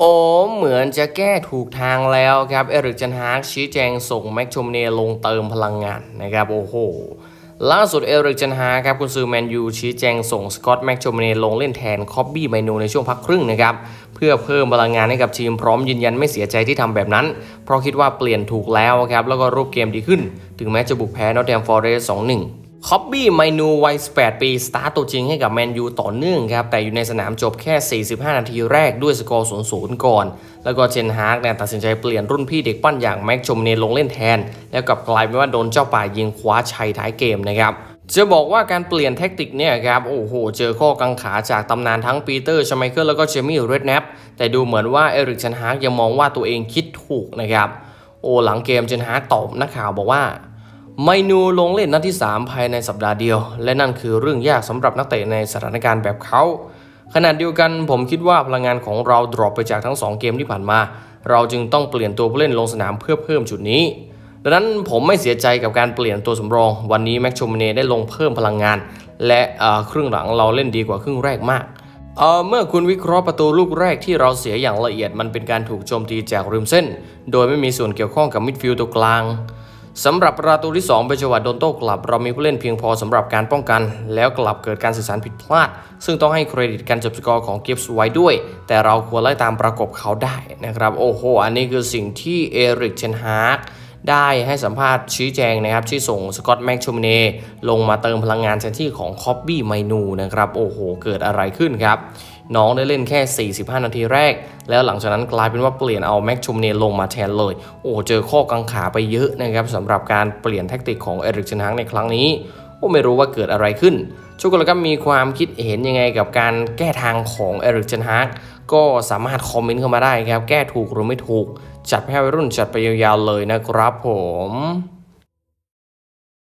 โอ้เหมือนจะแก้ถูกทางแล้วครับ เอริกจันฮากชี้แจงส่งแม็กชมเนลงเติมพลังงานนะครับ โอ้โห ล่าสุดเอริกจันฮากครับคุณซือแมนยูชี้แจงส่งสกอตแม็กชมเนลงเล่นแทนคอบบี้ไมโนในช่วงพักครึ่งนะครับ เพื่อเพิ่มพลังงานให้กับทีมพร้อมยืนยันไม่เสียใจที่ทำแบบนั้น เพราะคิดว่าเปลี่ยนถูกแล้วครับแล้วก็รูปเกมดีขึ้น ถึงแม้จะบุกแพ้นอตแดมฟอร์เรสต์2-1 คอบบี้ไมนูวัย 18 ปี สตาร์ตตัวจริงให้กับแมนยูต่อเนื่องครับ แต่อยู่ในสนามจบแค่ 45 นาทีแรกด้วยสกอร์ 0-0 ก่อน แล้วก็เชนฮาร์กเนี่ยตัดสินใจเปลี่ยนรุ่นพี่เด็กปั้นอย่างแม็กชมเนลงเล่นแทน แล้วกับกลายเป็นว่าโดนเจ้าป่ายิงคว้าชัยท้ายเกมนะครับจะบอกว่าการเปลี่ยนแท็กติกเนี่ยครับ โอ้โห เจอข้อกังขาจากตำนานทั้งปีเตอร์ชไมเคิลแล้วก็เจมี่เรดแนปแต่ดูเหมือนว่าเอริกเชนฮาร์กยังมองว่าตัวเองคิดถูกนะครับโอ้หลังเกมเชนฮาร์กตอบนักข่าวบอกว่า ไมนูลงเล่นนัดที่ 3 ภายในสัปดาห์เดียว และนั่นคือเรื่องยากสำหรับนักเตะในสถานการณ์แบบเขาขณะเดียวกันผมคิดว่าพลังงานของเราดรอปไปจากทั้ง 2 เกมที่ผ่านมา เราจึงต้องเปลี่ยนตัวผู้เล่นลงสนามเพื่อเพิ่มจุดนี้ดังนั้นผมไม่เสียใจกับการเปลี่ยนตัวสำรอง วันนี้แม็กชมเนได้ลงเพิ่มพลังงาน และเครึ่งหลังเราเล่นดีกว่าครึ่งแรกมากเเมื่อคุณวิเคราะห์ประตูลูกแรกที่เราเสียอย่างละเอียดมันเป็นการถูกโจมตีจากริมเส้น โดยไม่มีส่วนเกี่ยวข้องกับมิดฟิลด์ตัวกลาง สำหรับประตูที่ 2เป็นจังหวะโดนโต้กลับ เรามีผู้เล่นเพียงพอสำหรับการป้องกัน แล้วกลับเกิดการสื่อสารผิดพลาด ซึ่งต้องให้เครดิตการจบสกอร์ของกิฟส์ไว้ด้วย แต่เราควรไล่ตามประกบเขาได้นะครับ โอ้โห อันนี้คือสิ่งที่เอริกเชนฮาร์กได้ให้สัมภาษณ์ชี้แจงนะครับที่ส่งสกอตแม็กชูมเนลงมาเติมพลังงานแทนที่ของคอบบี้ไมนูนะครับ โอ้โห เกิดอะไรขึ้นครับ น้องได้เล่นแค่ 45 นาทีแรก แล้วหลังจากนั้นกลายเป็นว่าเปลี่ยนเอาแม็กชุมเนลงมาแทนเลย โอ้เจอข้อกังขาไปเยอะนะครับสำหรับการเปลี่ยนแท็กติกของเอริกเชนฮังในครั้งนี้โอ้ไม่รู้ว่าเกิดอะไรขึ้นชุกลก็มีความคิดเห็นยังไงกับการแก้ทางของเอริกเชนฮักก็สามารถคอมเมนต์เข้ามาได้ครับ แก้ถูกหรือไม่ถูก จัดให้วัยรุ่นจัดไปยาวๆเลยนะครับผม